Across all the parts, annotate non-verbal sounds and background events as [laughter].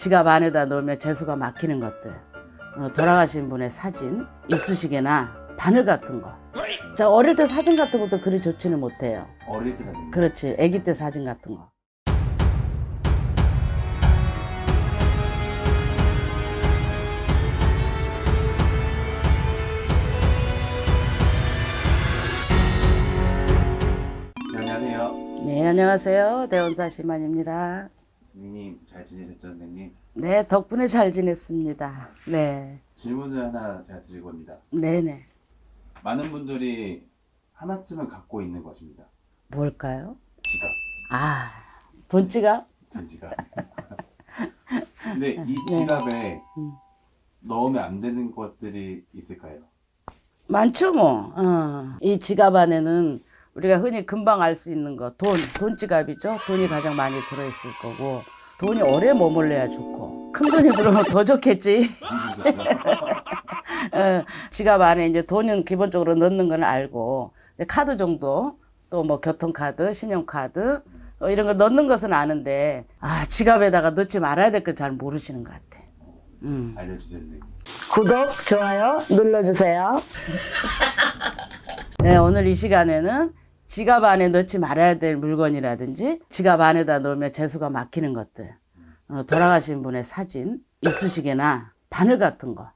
지갑 안에다 넣으면 재수가 막히는 것들, 어, 돌아가신 분의 사진, 이쑤시개나 바늘 같은 거. 자 어릴 때 사진 같은 것도 그리 좋지는 못해요. 어릴 때 사진. 그렇지, 아기 때 사진 같은 거. 네, 안녕하세요. 네, 안녕하세요. 대원사 시만입니다. 선생님 잘 지내셨죠, 선생님? 네, 덕분에 잘 지냈습니다. 네, 질문을 하나 제가 드리고 옵니다. 네네. 많은 분들이 하나쯤은 갖고 있는 것입니다. 뭘까요? 지갑, 아, 돈지갑? 제 지갑. [laughs] 근데 이 네. 지갑에 음. 넣으면 안 되는 것들이 있을까요? 많죠, 뭐. 어. 이 지갑 안에는 우리가 흔히 금방 알 수 있는 거, 돈, 돈 지갑이죠. 돈이 가장 많이 들어있을 거고, 돈이 오래 머물러야 좋고, 큰 돈이 들어오면 더 좋겠지. [laughs] 어, 지갑 안에 이제 돈은 기본적으로 넣는 건 알고, 카드 정도, 또 뭐 교통카드, 신용카드, 어, 이런 거 넣는 것은 아는데, 아, 지갑에다가 넣지 말아야 될 걸 잘 모르시는 것 같아. 음. 알려주세요. 구독, 좋아요 눌러주세요. 네, 오늘 이 시간에는 지갑 안에 넣지 말아야 될 물건이라든지 지갑 안에다 넣으면 재수가 막히는 것들, 어, 돌아가신 분의 사진, 이쑤시개나 바늘 같은 거.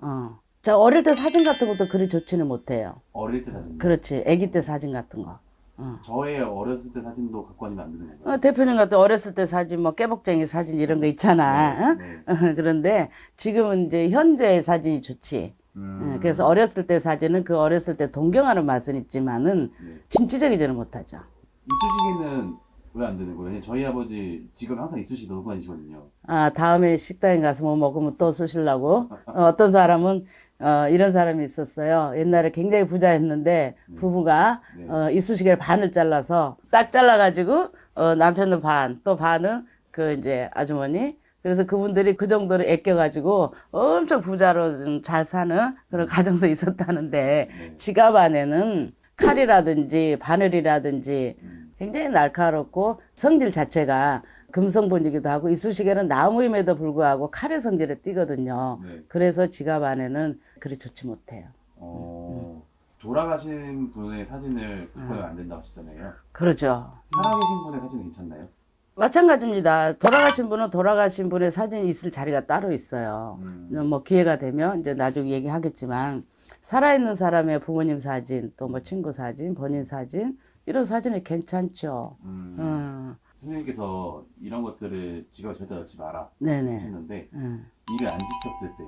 어. 자, 어릴 때 사진 같은 것도 그리 좋지는 못해요. 어릴 때 사진. 그렇지, 아기 때 사진 같은 거. 어. 저의 어렸을 때 사진도 갖고 다니면 안 되는 건가요? 어, 대표님 같은 어렸을 때 사진, 뭐 깨복쟁이 사진 이런 거 있잖아. 어? 네. 어, [laughs] 그런데 지금은 이제 현재 사진이 좋지. 음, 예, 그래서 어렸을 때 사진은 그 어렸을 때 동경하는 맛은 있지만은 네. 진취적이지는 못하죠. 이쑤시개는 왜 안 되는 거예요? 저희 아버지 지금 항상 이쑤시 넣고 다니시거든요. 아 다음에 식당에 가서 뭐 먹으면 또 쓰시려고 어, 떤 사람은 어, 이런 사람이 있었어요. 옛날에 굉장히 부자였는데 부부가 네. 어, 이쑤시개를 반을 잘라서 딱 잘라가지고 어, 남편은 반 또 반은 그 이제 아주머니 그래서 그분들이 그 정도로 아껴가지고 엄청 부자로 좀 잘 사는 그런 가정도 있었다는데 네. 지갑 안에는 칼이라든지 바늘이라든지 음. 굉장히 날카롭고 성질 자체가 금성분이기도 하고 이쑤시개는 나무임에도 불구하고 칼의 성질을 띠거든요. 네. 그래서 지갑 안에는 그리 좋지 못해요. 어, 돌아가신 분의 사진을 갖고 안 된다고 하시잖아요. 그러죠. 살아계신 분의 사진은 괜찮나요? 마찬가지입니다. 돌아가신 분은 돌아가신 분의 사진이 있을 자리가 따로 있어요. 음. 뭐 기회가 되면 이제 나중에 얘기하겠지만 살아있는 사람의 부모님 사진, 또 뭐 친구 사진, 본인 사진 이런 사진이 괜찮죠. 음. 음, 선생님께서 이런 것들을 지갑에 절대 넣지 마라 네네. 하셨는데 음. 일을 안 지켰을 때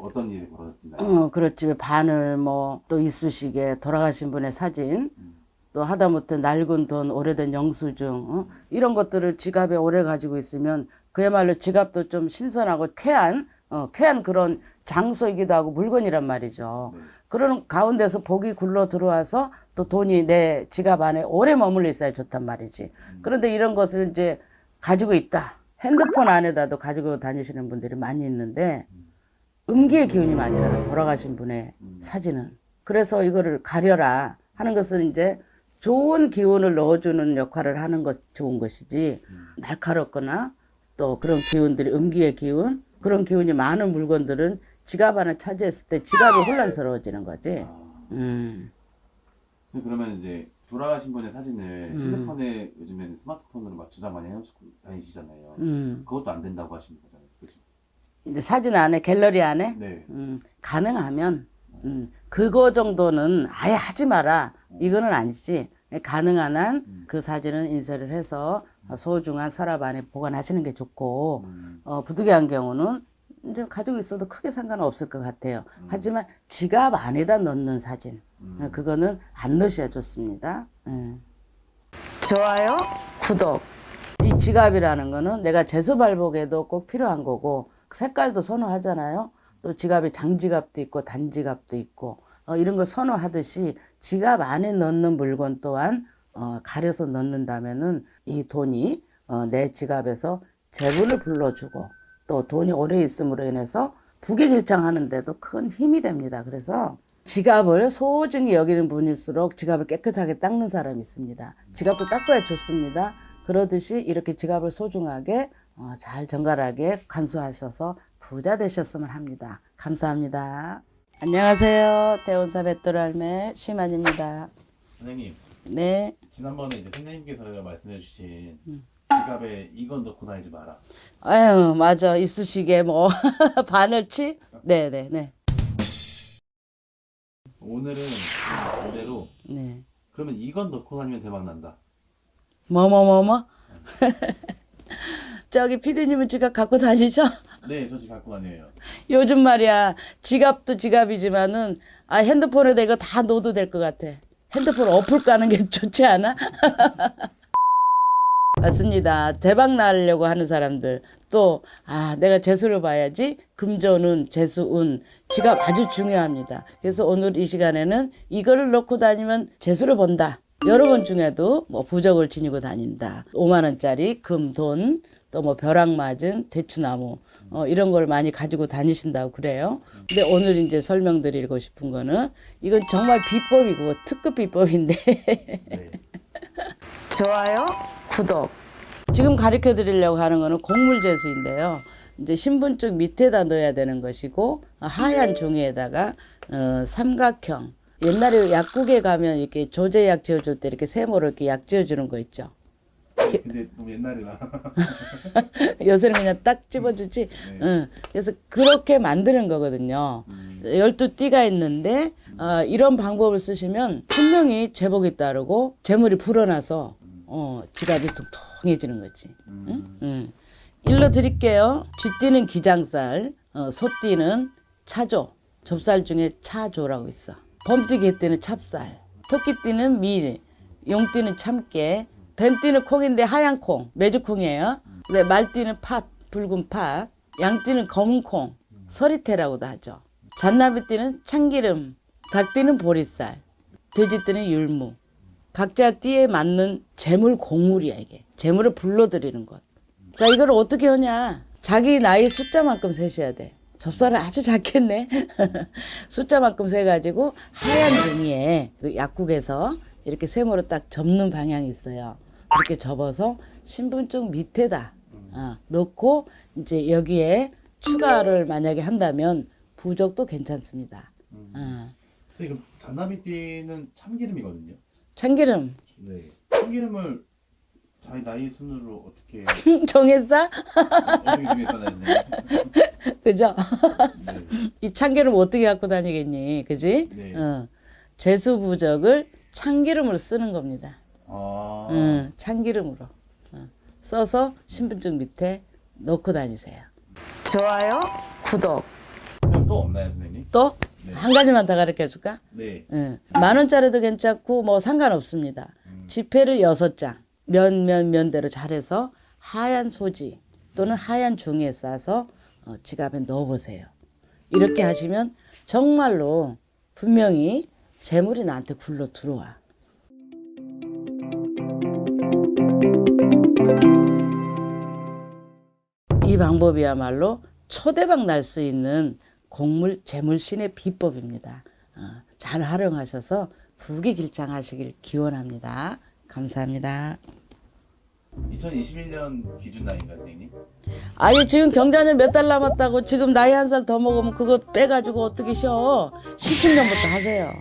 어떤 일이 벌어졌나요? 어, 그렇지. 바늘, 뭐, 또 이쑤시개, 돌아가신 분의 사진, 또 하다못해 낡은 돈, 오래된 영수증, 어? 이런 것들을 지갑에 오래 가지고 있으면 그야말로 지갑도 좀 신선하고 쾌한, 어, 쾌한 그런 장소이기도 하고 물건이란 말이죠. 네. 그런 가운데서 복이 굴러 들어와서 또 돈이 내 지갑 안에 오래 머물러 있어야 좋단 말이지. 그런데 이런 것을 이제 가지고 있다. 핸드폰 안에다도 가지고 다니시는 분들이 많이 있는데 음기의 기운이 많잖아. 돌아가신 분의 사진은. 그래서 이거를 가려라 하는 것은 이제 좋은 기운을 넣어주는 역할을 하는 것 좋은 것이지 날카롭거나 또 그런 기운들이 음기의 기운 그런 기운이 많은 물건들은 지갑 안에 차지했을 때 지갑이 혼란스러워지는 거지. 아, 음. 그러면 이제 돌아가신 분의 사진을 음. 핸드폰에 요즘에는 스마트폰으로 막 저장 많이 해놓고 다니시잖아요. 음. 그것도 안 된다고 하시는 거잖아요. 그죠? 이제 사진 안에 갤러리 안에 네. 음, 가능하면 음, 그거 정도는 아예 하지 마라. 이거는 아니지. 가능한 한 그 사진은 인쇄를 해서 소중한 서랍 안에 보관하시는 게 좋고 음. 어, 부득이한 경우는 이제 가지고 있어도 크게 상관은 없을 것 같아요. 하지만 지갑 안에다 넣는 사진 어, 그거는 안 넣으셔야 좋습니다. 예. 좋아요, 구독. 이 지갑이라는 거는 내가 재수 발복에도 꼭 필요한 거고 색깔도 선호하잖아요. 또 지갑에 장지갑도 있고 단지갑도 있고 어, 이런 걸 선호하듯이 지갑 안에 넣는 물건 또한 어, 가려서 넣는다면은 이 돈이 어, 내 지갑에서 재물을 불러주고 또 돈이 오래 있음으로 인해서 부귀길창하는데도 큰 힘이 됩니다. 그래서 지갑을 소중히 여기는 분일수록 지갑을 깨끗하게 닦는 사람이 있습니다. 지갑도 닦아야 좋습니다. 그러듯이 이렇게 지갑을 소중하게 어, 잘 정갈하게 간수하셔서 부자 되셨으면 합니다. 감사합니다. 안녕하세요. 대원사 뱃돌할매 심한입니다. 선생님 네. 지난번에 이제 선생님께서 말씀해 주신 음. 지갑에 이건 넣고 다니지 마라. 아유 맞아 이쑤시개 뭐 [laughs] 바늘치 네 네 네. 오늘은 반대로 네. 그러면 이건 넣고 다니면 대박 난다. 뭐뭐뭐뭐 [laughs] 저기 피디님은 지갑 갖고 다니죠? 네, 저 지금 갖고 다녀요. 요즘 말이야 지갑도 지갑이지만은 아 핸드폰에다 이거 다 넣어도 될 것 같아. 핸드폰 어플 까는 게 [laughs] 좋지 않아? [laughs] 맞습니다. 대박 나려고 하는 사람들 또 아 내가 재수를 봐야지 금전운 재수운 지갑 아주 중요합니다. 그래서 오늘 이 시간에는 이거를 넣고 다니면 재수를 본다. 여러분 중에도 뭐 부적을 지니고 다닌다. 5만 원짜리 금, 돈, 또 뭐 벼락 맞은 대추나무 어, 이런 걸 많이 가지고 다니신다고 그래요. 근데 오늘 이제 설명드리고 싶은 거는 이건 정말 비법이고 특급 비법인데 네. 좋아요, 구독. 지금 가르쳐 드리려고 하는 거는 곡물 재수인데요. 이제 신분증 밑에다 넣어야 되는 것이고 하얀 종이에다가 어, 삼각형. 옛날에 약국에 가면 이렇게 조제약 지어줄 때 이렇게 세모로 이렇게 약 지어주는 거 있죠. 근데 너무 옛날이라. [laughs] 요새는 그냥 딱 집어주지. 응. 그래서 그렇게 만드는 거거든요. 열두 띠가 있는데 어, 이런 방법을 쓰시면 분명히 제복이 따르고 재물이 불어나서 어, 지갑이 통통해지는 거지. 응? 응. 일러 드릴게요. 쥐띠는 기장살, 어, 소띠는 차조, 접살 중에 차조라고 있어. 범띠 개띠는 찹쌀, 토끼띠는 밀, 용띠는 참깨, 뱀띠는 콩인데 하얀 콩, 메주콩이에요. 근데 말띠는 팥, 붉은 팥, 양띠는 검은 콩, 서리태라고도 하죠. 잔나비띠는 참기름, 닭띠는 보리쌀, 돼지띠는 율무. 각자 띠에 맞는 재물 공물이야 이게. 재물을 불러들이는 것. 자 이걸 어떻게 하냐? 자기 나이 숫자만큼 세셔야 돼. 접사를 아주 작겠네. [laughs] 숫자만큼 세가지고 하얀 종이에 그 약국에서 이렇게 세모로 딱 접는 방향이 있어요. 그렇게 접어서 신분증 밑에다 어, 넣고 이제 여기에 추가를 만약에 한다면 부적도 괜찮습니다. 어. 선생님 그럼 잔나비띠는 참기름이거든요. 참기름 네. 참기름을 자기 나이 순으로 어떻게 [laughs] 정했어? 어떻게 중에서나요, 선생님? [laughs] 그죠? 네. 이 참기름 어떻게 갖고 다니겠니? 그지? 네. 어. 제수 부적을 참기름으로 쓰는 겁니다. 아. 응, 참기름으로 어. 써서 신분증 밑에 넣고 다니세요. 좋아요, 구독. 그럼 또 없나요, 선생님? 또 네. 한 가지만 더 가르쳐 줄까? 네. 응. 만 원짜리도 괜찮고 뭐 상관없습니다. 지폐를 여섯 장, 면, 면, 면대로 잘해서 하얀 소지 또는 하얀 종이에 싸서 어, 지갑에 넣어보세요. 이렇게 하시면 정말로 분명히 재물이 나한테 굴러 들어와. 방법이야말로 초대박 날 수 있는 곡물 재물신의 비법입니다. 어, 잘 활용하셔서 부귀 길장하시길 기원합니다. 감사합니다. 2021년 기준 나이인가요, 선생님? 아니 지금 경자년 몇 달 남았다고 지금 나이 한 살 더 먹으면 그거 빼가지고 어떻게 쉬어? 신축년부터 하세요.